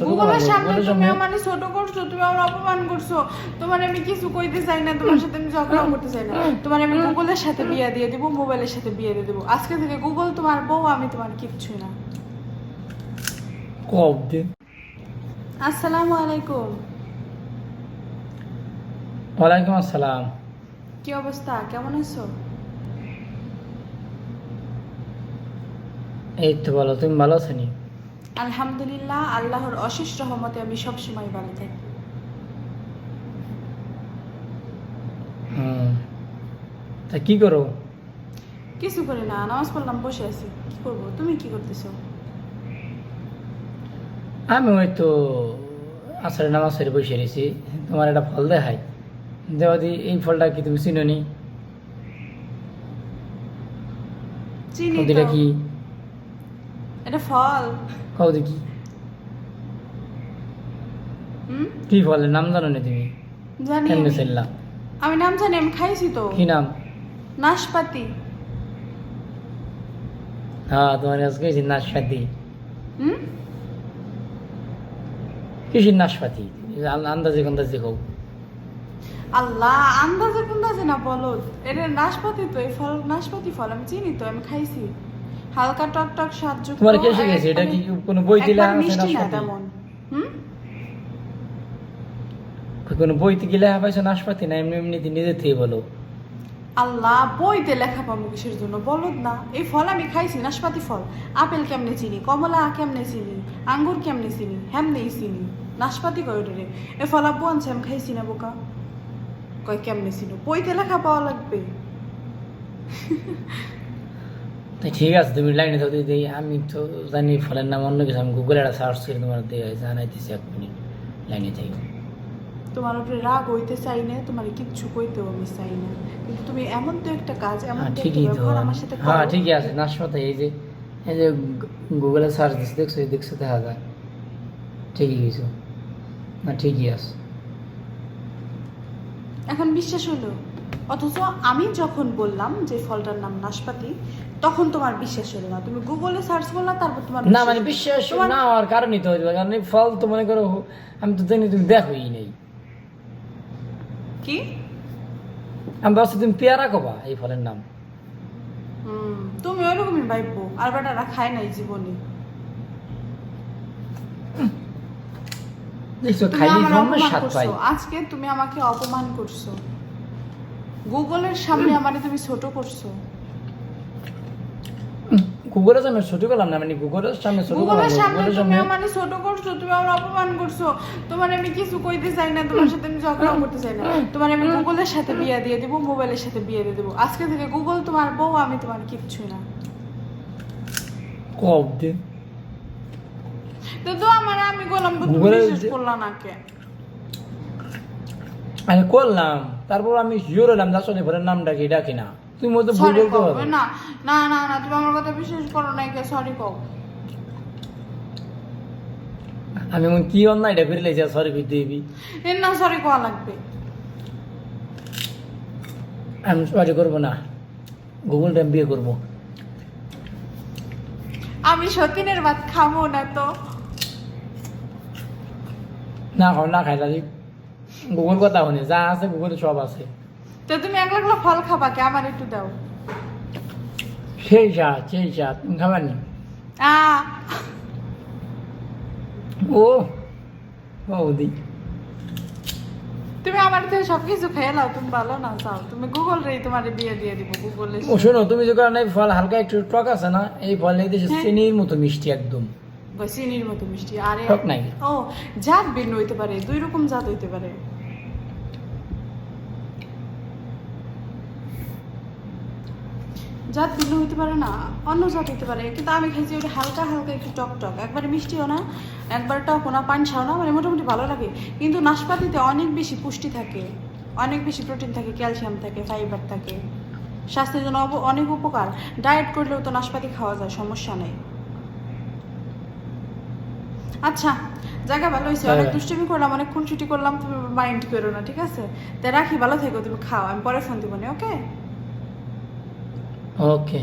ছোট গুগলের সামনে তুমি সামনে ছোট করছ তুমি আমার অপমান করছ। তোমার আমি কিছু কইতে চাই না তোমার সাথে আমি ঝগড়া করতে চাই না। তোমার আমি গুগলের সাথে বিয়ে দিয়ে দিব মোবাইলের সাথে বিয়ে দিয়ে দেবো। আজকে থেকে গুগল তোমার বউ আমি তোমার কিচ্ছু না। কব দিন আসসালামু আলাইকুম। ওয়ালাইকুম আসসালাম। কি অবস্থা? কেমন আছো? এই তো বলো তুমি ভালো আছো নি? আলহামদুলিল্লাহ আল্লাহর অশেষ রহমতে আমি সবসময় ভালো থাকি। তা কি করো? কিছু করি না নামাজ পড়লাম বসে আছি। কি করব? তুমি কি করতেছো? আমি ওই তো আসলে নামাজ সেরে বসে রয়েছি। তোমার একটা ফল দেখাই। দেওয়া দি এই ফলটা কি তুমি চিনো নি চিনি। কি? এটা ফল। কও দেখি। কি ফলের নাম জানো না তুমি? জানি। কেমনে আমি। আমি নাম জানি আমি খাইছি তো। কি নাম? নাশপাতি। হ্যাঁ তোমার আজকে হয়েছে নাশপাতি। কিসের নাশপাতি। আন- আন্দাজে আল্লাহ আন্দাজে কুন্দাজে না বলো। এটা নাশপাতি তো এই ফল নাশপাতি ফল আমি চিনি তো আমি খাইছি। হালকা টক টক স্বাদ যুক্ত তোমার কে শিখেছে? এটা কি কোনো বই দিলে? মিষ্টি না তেমন। হুম? কোনো বইতে গেলে পাইছো নাশপাতি? না এমনি এমনি নিজে থেকে বলো। আল্লাহ বইতে লেখা পাবো কিসের জন্য? বলদ না। এই ফল আমি খাইছি নাশপাতি ফল। আপেল কেমনে চিনি? কমলা কেমনে চিনি? আঙ্গুর কেমনে চিনি? হেমনেই চিনি। নাশপাতি কয় ওটারে? এ ফল আব্বু আনছে আমি খাইছি না বোকা। কয় কেমনে চিনো? বইতে লেখা পাওয়া লাগবে। তো ঠিক আছে তুমি লাইনে থাকতে দিই। আমি তো জানি ফলের নাম অন্য কিছু আমি গুগলে একটা সার্চ করে তোমার দিয়ে জানাইতেছি মিনিট লাইনে থাকি তোমার উপরে রাগ হইতে চাই না তোমার কিচ্ছু কইতেও আমি চাই না। কিন্তু তুমি এমন তো একটা কাজ এমন হ্যাঁ ঠিকই তো। আমার সাথে হ্যাঁ ঠিকই আছে না নাশপাতি এই যে এই যে গুগলে সার্চ দিচ্ছি দেখছ দেখছ দেখা যায়। ঠিকই কিছু না ঠিকই আছে। এখন বিশ্বাস হলো? অথচ আমি যখন বললাম যে ফলটার নাম নাশপাতি তখন তোমার বিশ্বাস হলো না। তুমি গুগলে সার্চ করলা তারপর তোমার না মানে বিশ্বাস না হওয়ার কারণই তো হইতে কারণ এই ফল তো মনে করো আমি তো জানি তুমি দেখোই নেই। কি? আমি ভাবছি তুমি পেয়ারা কবা এই ফলের নাম। তুমি ওইরকমই ভাইবো আর বেটারা খায় নাই জীবনে। আজকে তুমি আমাকে অপমান করছ। গুগলের সামনে আমারে তুমি ছোট করছ। গুগলের সামনে ছোট করলাম না মানে গুগলের সামনে ছোট করলাম গুগলের সামনে তুমি আমারে ছোট করছ তুমি আমার অপমান করছ। তোমার আমি কিছু কইতে চাই না তোমার সাথে আমি ঝগড়া করতে চাই না। তোমার আমি গুগলের সাথে বিয়ে দিয়ে দেবো মোবাইলের সাথে বিয়ে দিয়ে দেবো। আজকে থেকে গুগল তোমার বউ আমি তোমার কিচ্ছু না। কব তো তো আমার আমি তো তুমি গুগলের বিশ্বাস করলা না কে? আমি করলাম। তারপর আমি শিওর হলাম আসলে ফলের নামটা কি এটা কিনা। তুমি মতো ভুল বলতে কও পারো না না না না তুমি আমার কথা বিশ্বাস করো না কে সরি কও। আমি এমন কি অন্যায় এটা ফিরে লেছি সরি ফির দিবি? এর না সরি কোয়া লাগবে। আমি সরি করব না। গুগলটা আমি বিয়ে করব। আমি সতীনের ভাত খাব না তো। না খাও না খাই দাদি গুগল কথা শুনে যা আছে গুগলে সব আছে। তো তুমি একলা একলা ফল খাবা কে? আমার একটু দাও। সেই স্বাদ সেই স্বাদ তুমি খাবার নি? আ। ও বৌদি। তুমি আমার থেকে সবকিছু খেয়ে নাও তুমি ভালো না চাও তুমি গুগল রে তোমার বিয়ে দিয়ে দিব গুগলে ও শোনো তুমি যে কারণে ফল হালকা একটু টক আছে না এই ফল এই দেশে হ্যাঁ। চিনির মতো মিষ্টি একদম। চিনির মতো মিষ্টি আরে টক নাই। ও জাত ভিন্ন হইতে পারে দুই রকম জাত হইতে পারে। জাত ভিন্ন হইতে পারে না অন্য জাত হইতে পারে। কিন্তু আমি খাইছি ওটা হালকা হালকা একটু টক টক। একবারে মিষ্টিও না একবার টকও না পানসাও না মানে মোটামুটি ভালো লাগে। কিন্তু নাশপাতিতে অনেক বেশি পুষ্টি থাকে অনেক বেশি প্রোটিন থাকে ক্যালসিয়াম থাকে ফাইবার থাকে। স্বাস্থ্যের জন্য অনেক উপকার। ডায়েট করলেও তো নাশপাতি খাওয়া যায় সমস্যা নেই। আচ্ছা জায়গা ভালো হয়েছে অনেক হ্যাঁ। দুষ্টুমি করলাম অনেক খুনসুটি করলাম তুমি মাইন্ড করো না ঠিক আছে? তাই রাখি ভালো থেকো তুমি খাও আমি পরে ফোন দিব না ওকে ওকে